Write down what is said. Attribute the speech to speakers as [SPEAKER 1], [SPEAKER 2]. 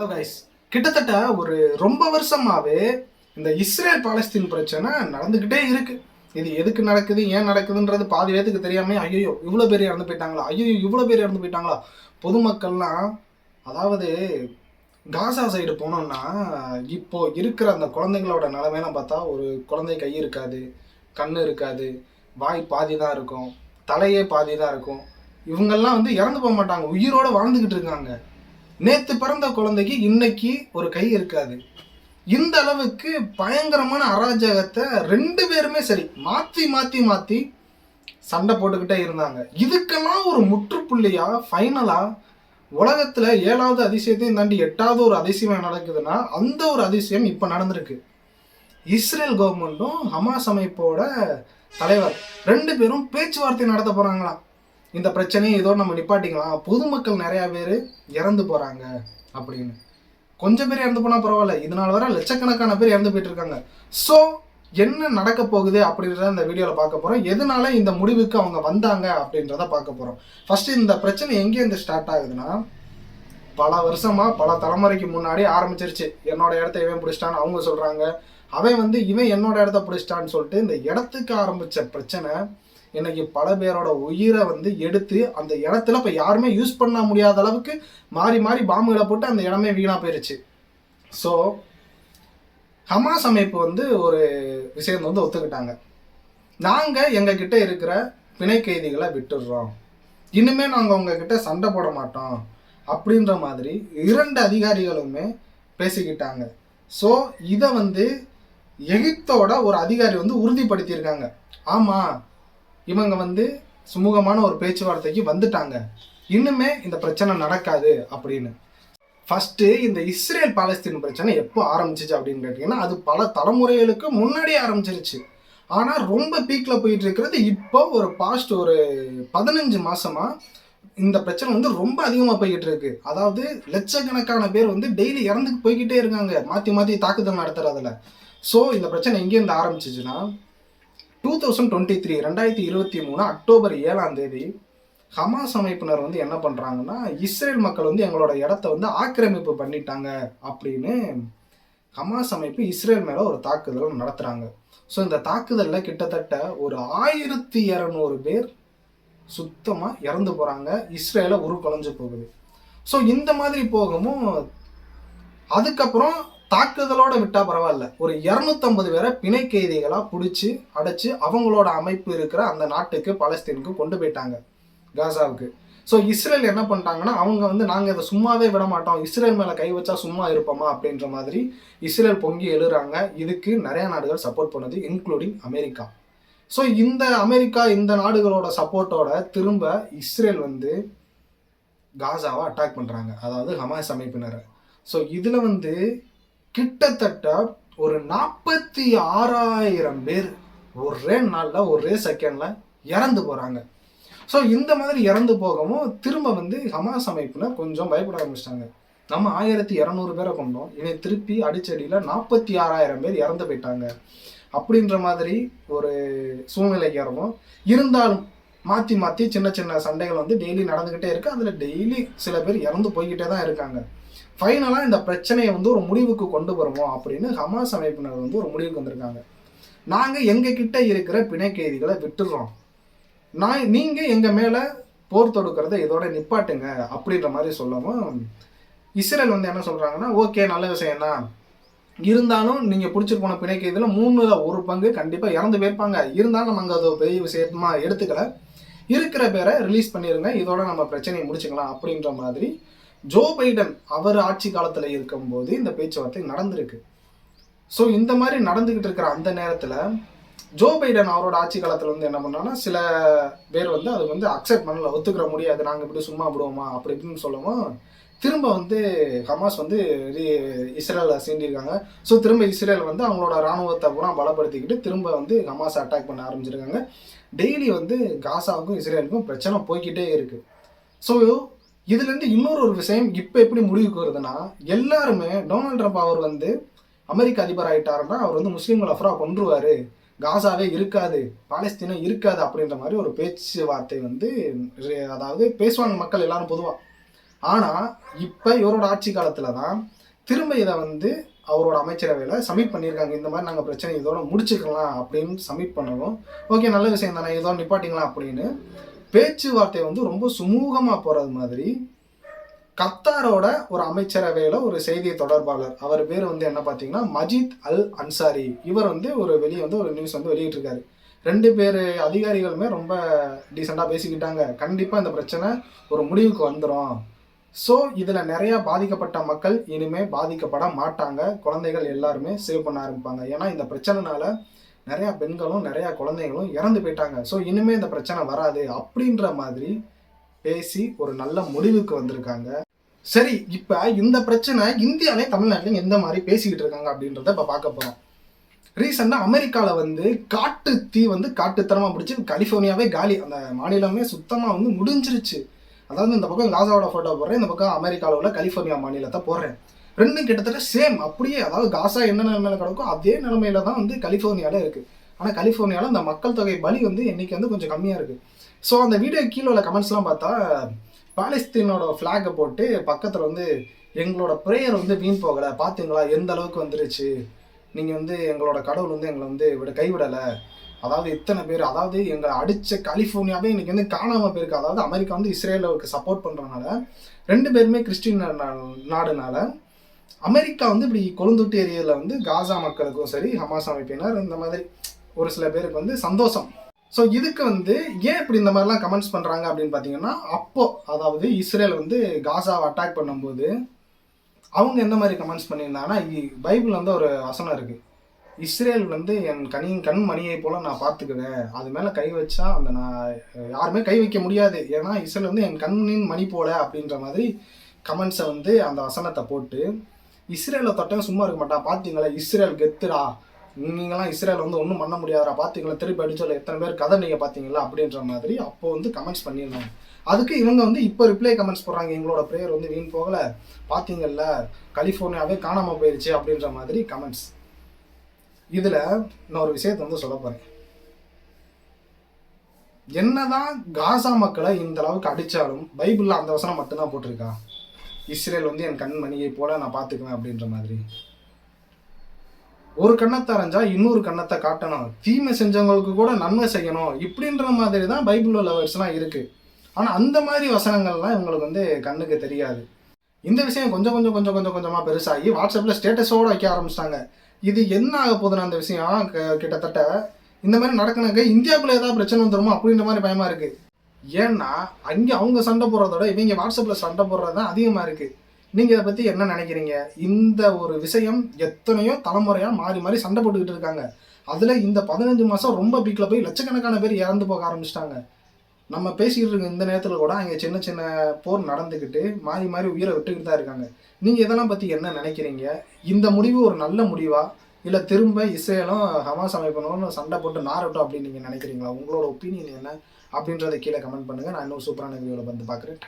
[SPEAKER 1] Guys கிட்டத்தட்ட ஒரு ரொம்ப வருஷமாவே இந்த இஸ்ரேல் பாலஸ்தீன் பிரச்சனை நடந்துக்கிட்டே இருக்கு. இது எதுக்கு நடக்குது ஏன் நடக்குதுன்றது பாதி பேத்துக்கு தெரியாம ஐயோ இவ்வளோ பேர் இறந்து போயிட்டாங்களா? ஐயோ இவ்வளோ பேர் இறந்து போயிட்டாங்களா? பொதுமக்கள்லாம் அதாவது காசா சைடு போனோம்னா இப்போ இருக்கிற அந்த குழந்தைங்களோட நிலைமையெல்லாம் பார்த்தா ஒரு குழந்தை கை இருக்காது கண் இருக்காது வாய் பாதி தான் இருக்கும் தலையே பாதி தான் இருக்கும். இவங்கெல்லாம் வந்து இறந்து போக மாட்டாங்க உயிரோட வாழ்ந்துக்கிட்டு இருக்காங்க. நேத்து பிறந்த குழந்தைக்கு இன்னைக்கு ஒரு கை இருக்காது. இந்த அளவுக்கு பயங்கரமான அராஜகத்தை ரெண்டு பேருமே சரி மாத்தி மாத்தி மாத்தி சண்டை போட்டுக்கிட்டே இருந்தாங்க. இதுக்கெல்லாம் ஒரு முற்றுப்புள்ளியா ஃபைனலா உலகத்துல ஏழாவது அதிசயத்தையும் தாண்டி எட்டாவது ஒரு அதிசயம் நடக்குதுன்னா அந்த ஒரு அதிசயம் இப்ப நடந்திருக்கு. இஸ்ரேல் கவர்மெண்ட்டும் ஹமாஸ் அமைப்போட தலைவர் ரெண்டு பேரும் பேச்சுவார்த்தை நடத்த போறாங்களாம். இந்த பிரச்சனையை ஏதோ நம்ம நிப்பாட்டிக்கலாம். பொதுமக்கள் நிறையா பேர் இறந்து போகிறாங்க அப்படின்னு. கொஞ்சம் பேர் இறந்து போனால் பரவாயில்ல. இதனால வர லட்சக்கணக்கான பேர் இறந்து போயிட்டு இருக்காங்க ஸோ என்ன நடக்க போகுது அப்படின்றத இந்த வீடியோவில் பார்க்க போகிறோம் எதனால இந்த முடிவுக்கு அவங்க வந்தாங்க அப்படின்றத பார்க்க போகிறோம் ஃபஸ்ட்டு இந்த பிரச்சனை எங்கேருந்து ஸ்டார்ட் ஆகுதுன்னா பல வருஷமாக பல தலைமுறைக்கு முன்னாடி ஆரம்பிச்சிருச்சு. என்னோட இடத்த இவன் பிடிச்சிட்டான்னு அவங்க சொல்கிறாங்க அவன் வந்து இவன் என்னோட இடத்த பிடிச்சிட்டான்னு சொல்லிட்டு இந்த இடத்துக்கு ஆரம்பித்த பிரச்சனை இன்னைக்கு பல பேரோட உயிரை வந்து எடுத்து அந்த இடத்துல இப்போ யாருமே யூஸ் பண்ண முடியாத அளவுக்கு மாறி மாறி பாம்புகளை போட்டு அந்த இடமே வீணாக போயிருச்சு. ஸோ ஹமாஸ் அமைப்பு வந்து ஒரு விஷயத்தை வந்து ஒத்துக்கிட்டாங்க. நாங்கள் எங்ககிட்ட இருக்கிற பிணை கைதிகளை விட்டுடுறோம். இனிமேல் நாங்கள் உங்ககிட்ட சண்டை போட மாட்டோம் அப்படின்ற மாதிரி இரண்டு அதிகாரிகளுமே பேசிக்கிட்டாங்க. ஸோ இதை வந்து எகிப்தோட ஒரு அதிகாரி வந்து உறுதிப்படுத்தியிருக்காங்க. ஆமாம் இவங்க வந்து சுமூகமான ஒரு பேச்சுவார்த்தைக்கு வந்துட்டாங்க. இன்னுமே இந்த பிரச்சனை நடக்காது அப்படின்னு. ஃபஸ்ட்டு இந்த இஸ்ரேல் பாலஸ்தீன் பிரச்சனை எப்போ ஆரம்பிச்சிச்சு அப்படின்னு கேட்டிங்கன்னா அது பல தலைமுறைகளுக்கு முன்னாடியே ஆரம்பிச்சிருச்சு. ஆனால் ரொம்ப பீக்கில் போயிட்டு இருக்கிறது இப்போ ஒரு பாஸ்ட் ஒரு பதினஞ்சு மாதமாக இந்த பிரச்சனை வந்து ரொம்ப அதிகமாக போய்கிட்டு இருக்கு அதாவது லட்சக்கணக்கான பேர் வந்து டெய்லி இறந்து போய்கிட்டே இருக்காங்க. மாற்றி மாற்றி தாக்குதல் நடத்துறதுல. ஸோ இந்த பிரச்சனை எங்கேருந்து ஆரம்பிச்சிச்சுன்னா டூ தௌசண்ட் டுவெண்ட்டி த்ரீ ரெண்டாயிரத்தி இருபத்தி மூணு அக்டோபர் ஏழாம் தேதி ஹமாஸ் அமைப்பினர் வந்து என்ன பண்ணுறாங்கன்னா இஸ்ரேல் மக்கள் வந்து எங்களோட இடத்த வந்து ஆக்கிரமிப்பு பண்ணிட்டாங்க அப்படின்னு ஹமாஸ் அமைப்பு இஸ்ரேல் மேலே ஒரு தாக்குதல் நடத்துகிறாங்க ஸோ இந்த தாக்குதலில் கிட்டத்தட்ட ஒரு ஆயிரத்தி இரநூறு பேர் சுத்தமாக இறந்து போகிறாங்க இஸ்ரேலை உருக்குலைஞ்சு போகுது. ஸோ இந்த மாதிரி போகவும் அதுக்கப்புறம் தாக்குதலோட விட்டா பரவாயில்ல. ஒரு இரநூத்தம்பது பேரை பிணை கைதிகளா பிடிச்சி அடைச்சு அவங்களோட அமைப்பு இருக்கிற அந்த நாட்டுக்கு பலஸ்தீனுக்கு கொண்டு போயிட்டாங்க காசாவுக்கு. ஸோ இஸ்ரேல் என்ன பண்ணிட்டாங்கன்னா அவங்க வந்து நாங்கள் இதை சும்மாவே விட மாட்டோம். இஸ்ரேல் மேலே கை வச்சா சும்மா இருப்போமா அப்படின்ற மாதிரி இஸ்ரேல் பொங்கி எழுறாங்க. இதுக்கு நிறைய நாடுகள் சப்போர்ட் பண்ணுது இன்க்ளூடிங் அமெரிக்கா. ஸோ இந்த அமெரிக்கா இந்த நாடுகளோட சப்போர்ட்டோட திரும்ப இஸ்ரேல் வந்து காசாவை அட்டாக் பண்ணுறாங்க அதாவது ஹமாஸ் அமைப்பினரை. ஸோ இதில் வந்து கிட்டத்தட்ட ஒரு நாற்பத்தி ஆறாயிரம் பேர் ஒரே நாளில் ஒரே செகண்டில் இறந்து போகிறாங்க ஸோ இந்த மாதிரி இறந்து போகவும் திரும்ப வந்து ஹமாஸ் அமைப்பினர் கொஞ்சம் பயப்பட ஆரம்பிச்சிட்டாங்க. நம்ம ஆயிரத்தி இரநூறு பேரை கொண்டோம். இனி திருப்பி அடிச்சடியில் நாற்பத்தி ஆறாயிரம் பேர் இறந்து போயிட்டாங்க. அப்படின்ற மாதிரி ஒரு சூழ்நிலைக்கு இறங்கும் இருந்தாலும் மாற்றி மாற்றி சின்ன சின்ன சண்டைகள் வந்து டெய்லி நடந்துக்கிட்டே இருக்குது அதில் டெய்லி சில பேர் இறந்து போய்கிட்டே தான் இருக்காங்க. ஃபைனலாக இந்த பிரச்சனையை வந்து ஒரு முடிவுக்கு கொண்டு வருவோம் அப்படின்னு ஹமாஸ் அமைப்பினர் வந்து ஒரு முடிவுக்கு வந்திருக்காங்க. நாங்கள் எங்கள் கிட்டே இருக்கிற பிணை கைதிகளை விட்டுடுறோம். நான் நீங்கள் எங்கள் மேலே போர் தொடுக்கிறத இதோட நிப்பாட்டுங்க அப்படின்ற மாதிரி சொல்லவும் இஸ்ரேல் வந்து என்ன சொல்கிறாங்கன்னா ஓகே நல்ல விஷயம் தான். இருந்தாலும் நீங்கள் பிடிச்சிட்டு போன பிணை கைதியில் மூணுல ஒரு பங்கு கண்டிப்பாக இறந்து போயிருப்பாங்க. இருந்தாலும் நாங்கள் அதை பெரிய விஷயமா எடுத்துக்கலை. இருக்கிற பேரை ரிலீஸ் பண்ணிடுங்க இதோட நம்ம பிரச்சனையை முடிச்சுக்கலாம் அப்படின்ற மாதிரி ஜோ பைடன் அவர் ஆட்சி காலத்தில் இருக்கும்போது இந்த பேச்சுவார்த்தை நடந்திருக்கு. ஸோ இந்த மாதிரி நடந்துக்கிட்டு இருக்கிற அந்த நேரத்தில் ஜோ பைடன் அவரோட ஆட்சி காலத்தில் வந்து என்ன பண்ணான்னா சில பேர் வந்து அது வந்து அக்செப்ட் பண்ணல ஒத்துக்கிற முடியாது நாங்கள் இப்படி சும்மா விடுவோமா அப்படி இப்படின்னு சொல்லவும் திரும்ப வந்து ஹமாஸ் வந்து இஸ்ரேலில் சேர்ந்திருக்காங்க ஸோ திரும்ப இஸ்ரேல் வந்து அவங்களோட இராணுவத்தை பூரா பலப்படுத்திக்கிட்டு திரும்ப வந்து ஹமாஸ் அட்டாக் பண்ண ஆரம்பிச்சிருக்காங்க. டெய்லி வந்து காசாவுக்கும் இஸ்ரேலுக்கும் பிரச்சனை போய்கிட்டே இருக்குது ஸோ இதுலேருந்து இன்னொரு ஒரு விஷயம் இப்போ எப்படி முடிவுக்கு வருதுன்னா எல்லாருமே டொனால்ட் ட்ரம்ப் அவர் வந்து அமெரிக்க அதிபர் ஆகிட்டாருன்னா அவர் வந்து முஸ்லீம்கள் அஃப்ரா கொன்றுவார். காசாவே இருக்காது பாலஸ்தீனம் இருக்காது அப்படின்ற மாதிரி ஒரு பேச்சுவார்த்தை வந்து அதாவது பேசுவாங்க மக்கள் எல்லாரும் பொதுவாக ஆனால் இப்போ இவரோட ஆட்சி காலத்தில் தான் திரும்ப இதை வந்து அவரோட அமைச்சரவையில் சப்மிட் பண்ணியிருக்காங்க. இந்த மாதிரி நாங்கள் பிரச்சனை இதோட முடிச்சுக்கலாம் அப்படின்னு சப்மிட் பண்ணவும் ஓகே நல்ல விஷயம் தானே இதோட நிப்பாட்டிங்களா அப்படின்னு. பேச்சுவார்த்தை வந்து ரொம்ப சுமூகமாக போகிறது மாதிரி கத்தாரோட ஒரு அமைச்சரவையில் ஒரு செய்தி தொடர்பாளர். அவர் பேர் வந்து என்ன பார்த்தீங்கன்னா மஜித் அல் அன்சாரி. இவர் வந்து ஒரு வெளியே வந்து ஒரு நியூஸ் வந்து வெளியிட்டிருக்காரு. ரெண்டு பேர் அதிகாரிகளுமே ரொம்ப டீசெண்டாக பேசிக்கிட்டாங்க. கண்டிப்பாக இந்த பிரச்சனை ஒரு முடிவுக்கு வந்துடும் ஸோ இதில் நிறையா பாதிக்கப்பட்ட மக்கள் இனிமே பாதிக்கப்பட மாட்டாங்க. குழந்தைகள் எல்லாருமே சேவ் பண்ண ஆரம்பிப்பாங்க. ஏன்னா இந்த பிரச்சனைனால நிறையா பெண்களும் நிறையா குழந்தைகளும் இறந்து போயிட்டாங்க. ஸோ இனிமே இந்த பிரச்சனை வராது அப்படின்ற மாதிரி பேசி ஒரு நல்ல முடிவுக்கு வந்திருக்காங்க. சரி இப்போ இந்த பிரச்சனை இந்தியாவிலே தமிழ்நாட்டிலையும் எந்த மாதிரி பேசிக்கிட்டு இருக்காங்க அப்படின்றத இப்போ பார்க்க போகிறோம் ரீசெண்டாக அமெரிக்காவில் வந்து காட்டு தீ வந்து காட்டுத்தனமாக பிடிச்சி கலிஃபோர்னியாவே காலி. அந்த மாநிலமே சுத்தமாக வந்து முடிஞ்சிருச்சு. அதாவது இந்த பக்கம் காசாவோட ஃபோட்டோ போடுறேன் இந்த பக்கம் அமெரிக்காவில் உள்ள கலிஃபோர்னியா மாநிலத்தை போடுறேன். ரெண்டும் கிட்டத்தட்ட சேம் அப்படியே அதாவது காசா என்ன நிலைமையில கிடக்கோ அதே நிலைமையில தான் வந்து கலிஃபோர்னியாவில் இருக்குது ஆனால் கலிஃபோர்னியாவில் இந்த மக்கள் தொகை பலி வந்து எண்ணிக்கை வந்து கொஞ்சம் கம்மியாக இருக்குது ஸோ அந்த வீடியோ கீழே உள்ள கமெண்ட்ஸ்லாம் பார்த்தா பாலஸ்தீனோட ஃப்ளாகை போட்டு பக்கத்தில் வந்து எங்களோட ப்ரேயர் வந்து வீண் போகலை. பார்த்தீங்களா எந்த அளவுக்கு வந்துருச்சு? நீங்கள் வந்து எங்களோட கடவுள் வந்து எங்களை வந்து விட கைவிடலை. அதாவது இத்தனை பேர் அதாவது எங்களை அடித்த கலிஃபோர்னியாவே இன்னைக்கு வந்து காணாமல் போயிருக்கு. அதாவது அமெரிக்கா வந்து இஸ்ரேலுக்கு சப்போர்ட் பண்ணுறனால ரெண்டு பேருமே கிறிஸ்டின் நா- நாடுனால அமெரிக்கா வந்து இப்படி கொழுந்துட்டு ஏரியாவில் வந்து காசா மக்களுக்கும் சரி ஹமாஸ் அமைப்பினர் இந்த மாதிரி ஒரு சில பேருக்கு வந்து சந்தோஷம். ஸோ இதுக்கு வந்து ஏன் இப்படி இந்த மாதிரிலாம் கமெண்ட்ஸ் பண்ணுறாங்க அப்படின்னு பார்த்தீங்கன்னா அப்போ அதாவது இஸ்ரேல் வந்து காசாவை அட்டாக் பண்ணும்போது அவங்க எந்த மாதிரி கமெண்ட்ஸ் பண்ணியிருந்தாங்கன்னா இ- வந்து ஒரு வசனம் இருக்குது இஸ்ரேல் வந்து என் கனியின் கண் மணியை போல நான் பார்த்துக்குவேன் அது மேலே கை வச்சா அந்த நான் யாருமே கை வைக்க முடியாது. ஏன்னா இஸ்ரேல் வந்து என் கண்ணின் மணி போல அப்படின்ற மாதிரி கமெண்ட்ஸை வந்து அந்த வசனத்தை போட்டு இஸ்ரேலை தொட்டம் சும்மா இருக்க மாட்டான். பார்த்தீங்களா இஸ்ரேல் கெத்துடா. நீங்களாம் இஸ்ரேல் வந்து ஒன்றும் பண்ண முடியாதா பார்த்தீங்களா திருப்பி அடிச்சோல எத்தனை பேர் கதை நீங்கள் பார்த்தீங்களா அப்படின்ற மாதிரி அப்போ வந்து கமெண்ட்ஸ் பண்ணியிருந்தாங்க. அதுக்கு இவங்க வந்து இப்போ ரிப்ளை கமெண்ட்ஸ் போடுறாங்க. எங்களோட ப்ரேயர் வந்து வீண் போகலை. பார்த்தீங்கல்ல கலிஃபோர்னியாவே காணாமல் போயிடுச்சு அப்படின்ற மாதிரி கமெண்ட்ஸ் இதில் நான் ஒரு விஷயத்தை வந்து சொல்ல போகிறேன் என்னதான் காசா மக்களை இந்த அளவுக்கு அடித்தாலும் பைபிளில் அந்த வசனம் மட்டும்தான் போட்டிருக்கா? இஸ்ரேல் வந்து என் கண் மணியை போல நான் பார்த்துக்குவேன் அப்படின்ற மாதிரி. ஒரு கண்ணத்தை அரைஞ்சா இன்னொரு கண்ணத்தை காட்டணும். தீமை செஞ்சவங்களுக்கு கூட நன்மை செய்யணும். இப்படின்ற மாதிரி தான் பைபிள் உள்ள இருக்குது இருக்கு. ஆனால் அந்த மாதிரி வசனங்கள்லாம் இவங்களுக்கு வந்து கண்ணுக்கு தெரியாது. இந்த விஷயம் கொஞ்சம் கொஞ்சம் கொஞ்சம் கொஞ்சம் கொஞ்சமாக பெருசாகி வாட்ஸ்அப்பில் ஸ்டேட்டஸோடு வைக்க ஆரம்பிச்சிட்டாங்க. இது என்ன ஆக போகுதுன்னு அந்த விஷயம் க- கிட்டத்தட்ட இந்த மாதிரி நடக்கணுங்க. இந்தியாவுக்குள்ள ஏதாவது பிரச்சனை வந்துருமோ? அப்படின்ற மாதிரி பயமா இருக்கு. ஏன்னா அங்கே அவங்க சண்டை போடுறதோட இவங்க வாட்ஸ்அப்பில் சண்டை போடுறது தான் அதிகமாக இருக்கு. நீங்கள் இதை பற்றி என்ன நினைக்கிறீங்க? இந்த ஒரு விஷயம் எத்தனையோ தலைமுறையாக மாறி மாறி சண்டை போட்டுக்கிட்டு இருக்காங்க. அதில் இந்த பதினஞ்சு மாதம் ரொம்ப பீக்கில் போய் லட்சக்கணக்கான பேர் இறந்து போக ஆரம்பிச்சிட்டாங்க. நம்ம பேசிக்கிட்டு இருக்க இந்த நேரத்தில் கூட அங்கே சின்ன சின்ன போர் நடந்துக்கிட்டு மாறி மாறி உயிரை விட்டுக்கிட்டு தான் இருக்காங்க. நீங்கள் இதெல்லாம் பற்றி என்ன நினைக்கிறீங்க? இந்த முடிவு ஒரு நல்ல முடிவா? இல்லை திரும்ப இஸ்ரேலும் ஹமாஸ் அமைப்பனும் சண்டை போட்டு நாரட்டும் அப்படின்னு நீங்கள் நினைக்கிறீங்களா? உங்களோட ஒப்பீனியன் என்ன? அப்படின்றத கீழே கமெண்ட் பண்ணுங்கள் நான் இன்னும் சூப்பரான வீடியோவில் வந்து பார்க்குறேன்.